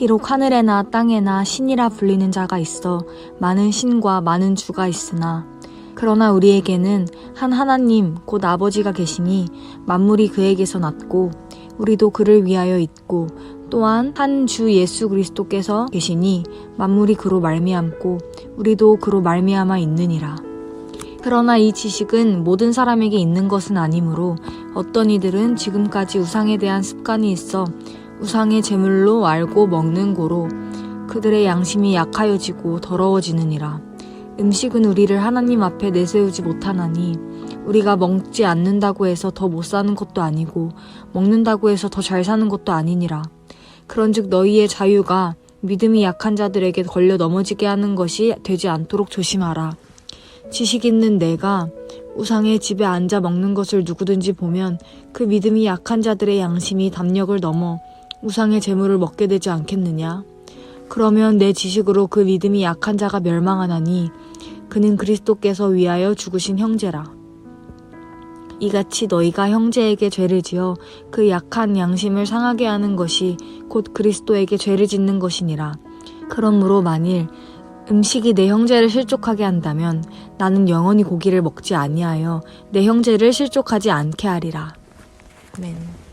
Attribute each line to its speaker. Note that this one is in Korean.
Speaker 1: 비록 하늘에나 땅에나 신이라 불리는 자가 있어 많은 신과 많은 주가 있으나 그러나 우리에게는 한 하나님 곧 아버지가 계시니 만물이 그에게서 났고 우리도 그를 위하여 있고 또한 한 주 예수 그리스도께서 계시니 만물이 그로 말미암고 우리도 그로 말미암아 있느니라. 그러나 이 지식은 모든 사람에게 있는 것은 아니므로 어떤 이들은 지금까지 우상에 대한 습관이 있어 우상의 제물로 알고 먹는 고로 그들의 양심이 약하여지고 더러워지느니라. 음식은 우리를 하나님 앞에 내세우지 못하나니 우리가 먹지 않는다고 해서 더 못 사는 것도 아니고 먹는다고 해서 더 잘 사는 것도 아니니라. 그런즉 너희의 자유가 믿음이 약한 자들에게 걸려 넘어지게 하는 것이 되지 않도록 조심하라. 지식 있는 내가 우상의 집에 앉아 먹는 것을 누구든지 보면 그 믿음이 약한 자들의 양심이 담력을 넘어 우상의 재물을 먹게 되지 않겠느냐? 그러면 내 지식으로 그 믿음이 약한 자가 멸망하나니 그는 그리스도께서 위하여 죽으신 형제라. 이같이 너희가 형제에게 죄를 지어 그 약한 양심을 상하게 하는 것이 곧 그리스도에게 죄를 짓는 것이니라. 그러므로 만일 음식이 내 형제를 실족하게 한다면 나는 영원히 고기를 먹지 아니하여 내 형제를 실족하지 않게 하리라. 아멘.